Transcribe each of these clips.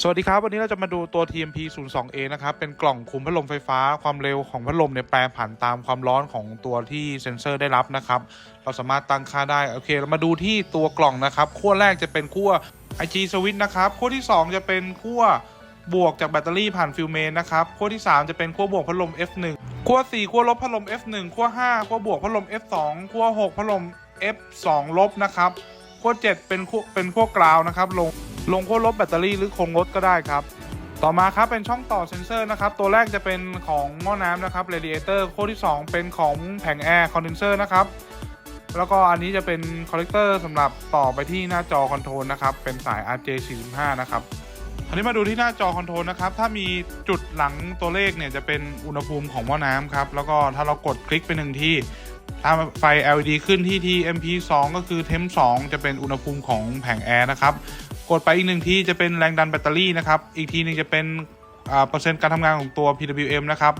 สวัสดีครับ วันนี้เราจะมาดูตัว TMP 0 2 A นะครับ เป็นกล่องคุมพัดลมไฟฟ้าความเร็วของพัดลมเนี่ยแปรผันตามความร้อนของตัวที่เซ็นเซอร์ได้รับนะครับ เราสามารถตั้งค่าได้ โอเค เรามาดูที่ตัวกล่องนะครับขั้วแรกจะเป็นขั้ว IG Switch นะครับขั้วที่ 2 จะเป็นขั้วบวกจากแบตเตอรี่ผ่านฟิลเมนนะครับขั้วที่ 3 จะเป็นขั้วบวกพัดลม F1 ขั้ว4ขั้วลบพัดลม F1 ขั้ว5ขั้วบวกพัดลม F2 ขั้ว6พัดลม F2 ลบนะครับขั้ว7เป็นขั้วเป็นขั้วกราวนะครับลง ลงขั้วลบแบตเตอรี่หรือคงลดก็ได้ครับ ต่อมาครับเป็นช่องต่อเซ็นเซอร์นะครับ ตัวแรกจะเป็นของหม้อน้ำนะครับเรดิเอเตอร์ขั้วที่ 2 เป็นของแผงแอร์คอนเดนเซอร์นะครับแล้วก็อันนี้จะเป็นคอนเนคเตอร์สำหรับต่อไปที่หน้าจอคอนโทรลนะครับเป็นสาย RJ45 นะครับอันนี้มาดูที่หน้าจอคอนโทรลนะครับ ถ้ามีจุดหลังตัวเลขเนี่ยจะเป็นอุณหภูมิของหม้อน้ำครับ แล้วก็ถ้าเรากดคลิกไปหนึ่งที่ ถ้าไฟ LED ขึ้นที่ TMP2 ก็คือ Temp 2 จะเป็นอุณหภูมิของแผงแอร์นะครับ กดไปอีกหนึ่งที่จะเป็นแรงดันแบตเตอรี่นะครับ อีกทีหนึ่งจะเป็นอ่าเปอร์เซ็นต์การทำงานของตัว PWM นะครับ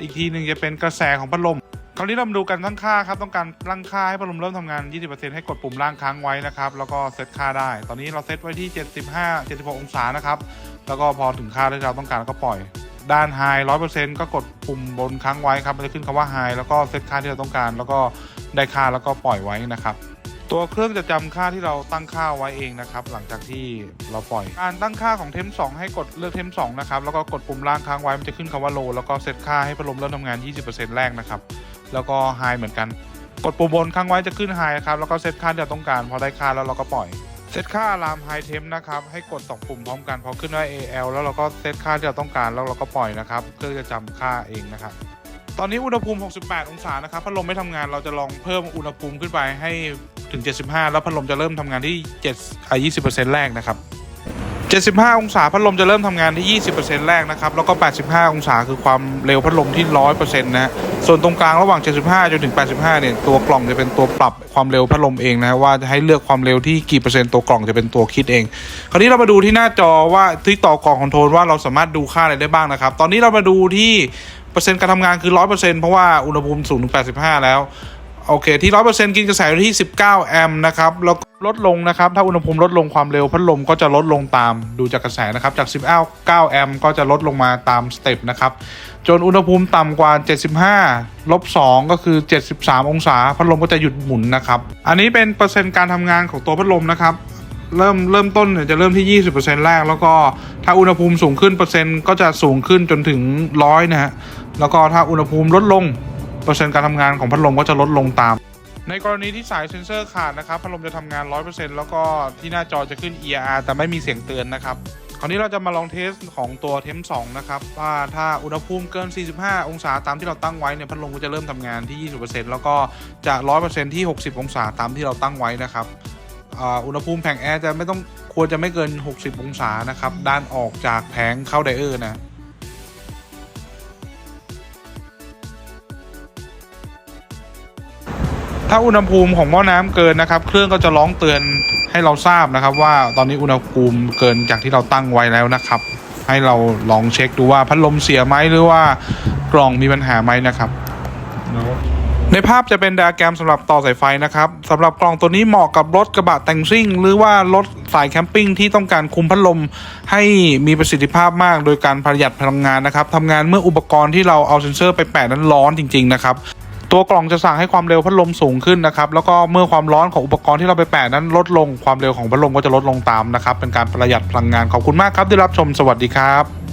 อีกทีหนึ่งจะเป็นกระแสของพัดลมคราวนี้เรามาดูกันตั้งค่าครับ ต้องการตั้งค่าให้พัดลมเริ่มทำงาน 20%ให้กดปุ่มล่างค้างไว้นะครับ แล้วก็เซตค่าได้ ตอนนี้เราเซตไว้ที่ 75 76 องศานะครับ แล้วก็พอถึงค่าที่เราต้องการก็ปล่อย ด้านไฮ100%ก็กดปุ่มบนค้างไว้ครับ มันจะขึ้นคำว่าไฮแล้วก็เซตค่าที่เราต้องการ แล้วก็ได้ค่าแล้วก็ปล่อยไว้นะครับ ตัวเครื่องจะจำค่าที่เราตั้งค่าไว้เองนะครับ หลังจากที่เราปล่อยการตั้งค่าของเทม2ให้กดเลือกเทม2นะครับแล้วก็กดปุ่มล่างค้างไว้มันจะขึ้นคำว่าโลแล้วก็เซตค่าให้พัดลมเริ่มทำงาน 20%แรกนะครับ แล้วก็ไฮเหมือนกัน กดปุ่มบนค้างไว้จะขึ้นไฮครับแล้วก็เซตค่าที่เราต้องการ พอได้ค่าแล้วเราก็ปล่อยเซตค่าอะลามไฮเทมนะครับให้กด2ปุ่มพร้อมกันพอขึ้นว่า AL แล้วเราก็เซตค่าที่เราต้องการแล้วเราก็ปล่อยนะครับเครื่องจะจำค่าเองนะครับตอนนี้อุณหภูมิ 68 องศานะครับพัดลมไม่ทำงานเราจะลองเพิ่มอุณหภูมิขึ้นไปให้ ถึง 75 แล้วพัดลมจะเริ่มทำงานที่7อ่า20%แรกนะครับ75 องศาพัดลมจะเริ่มทำงานที่ 20%แรกนะครับ แล้วก็ 85 องศาคือความเร็วพัดลมที่ 100%นะส่วนตรงกลางระหว่าง 75 จนถึง 85 เนี่ย ตัวกล่องจะเป็นตัวปรับความเร็วพัดลมเองนะฮะว่าจะให้เลือกความเร็วที่กี่เปอร์เซ็นต์ตัวกล่องจะเป็นตัวคิดเอง คราวนี้เรามาดูที่หน้าจอว่าที่ต่อกล่องคอนโทรลว่าเราสามารถดูค่าอะไรได้บ้างนะครับ ตอนนี้เรามาดูที่เปอร์เซ็นต์การทำงานคือ 100%เพราะว่าอุณหภูมิสูงถึง 85 แล้ว โอเคที่100%กินกระแสอยู่ที่19แอมป์นะครับแล้วก็ลดลงนะครับ ถ้าอุณหภูมิลดลงความเร็วพัดลมก็จะลดลงตามดูจากกระแสนะครับ จาก 19 แอมป์ก็จะลดลงมาตามสเต็ปนะครับ จนอุณหภูมิต่ำกว่า 75 ลบ 2 ก็คือ 73 องศา พัดลมก็จะหยุดหมุนนะครับ อันนี้เป็นเปอร์เซ็นต์การทำงานของตัวพัดลมนะครับ เริ่มเริ่มต้นจะเริ่มที่ 20%แรก แล้วก็ถ้าอุณหภูมิสูงขึ้นเปอร์เซ็นต์ก็จะสูงขึ้นจนถึงร้อยนะฮะ แล้วก็ถ้าอุณหภูมิลดลง เปอร์เซ็นต์การทำงานของพัดลมก็จะลดลงตาม ในกรณีที่สายเซ็นเซอร์ขาดนะครับพัดลมจะทำงาน 100%แล้วก็ที่หน้าจอจะขึ้น ER แต่ไม่มีเสียงเตือนนะครับคราวนี้เราจะมาลองเทสของตัวเทม2นะครับว่าถ้าอุณหภูมิเกิน 45 องศาตามที่เราตั้งไว้เนี่ยพัดลมก็จะเริ่มทำงานที่ 20%แล้วก็จะ 100%ที่ 60 องศาตามที่เราตั้งไว้นะครับอุณหภูมิแผงแอร์จะไม่ต้องควรจะไม่เกิน 60 องศานะครับด้านออกจากแผงเข้าไดเออร์นะ ถ้าอุณหภูมิของหม้อน้ำเกินนะครับ เครื่องก็จะร้องเตือนให้เราทราบนะครับ ว่าตอนนี้อุณหภูมิเกินจากที่เราตั้งไว้แล้วนะครับ ให้เราลองเช็คดูว่าพัดลมเสียไหมหรือว่ากล่องมีปัญหาไหมนะครับในภาพจะเป็นไดอะแกรมสำหรับต่อสายไฟนะครับสำหรับกล่องตัวนี้เหมาะกับรถกระบะแต่งซิ่ง หรือว่ารถสายแคมปิ้งที่ต้องการคุมพัดลมให้มีประสิทธิภาพมาก โดยการประหยัดพลังงานนะครับทำงานเมื่ออุปกรณ์ที่เราเอาเซ็นเซอร์ไปแปะนั้นร้อนจริง ๆ นะครับ ตัวกล่องจะสั่งให้ความเร็วพัดลมสูงขึ้นนะครับแล้วก็เมื่อความร้อนของอุปกรณ์ที่เราไปแปะนั้นลดลงความเร็วของพัดลมก็จะลดลงตามนะครับเป็นการประหยัดพลังงานขอบคุณมากครับที่รับชมสวัสดีครับ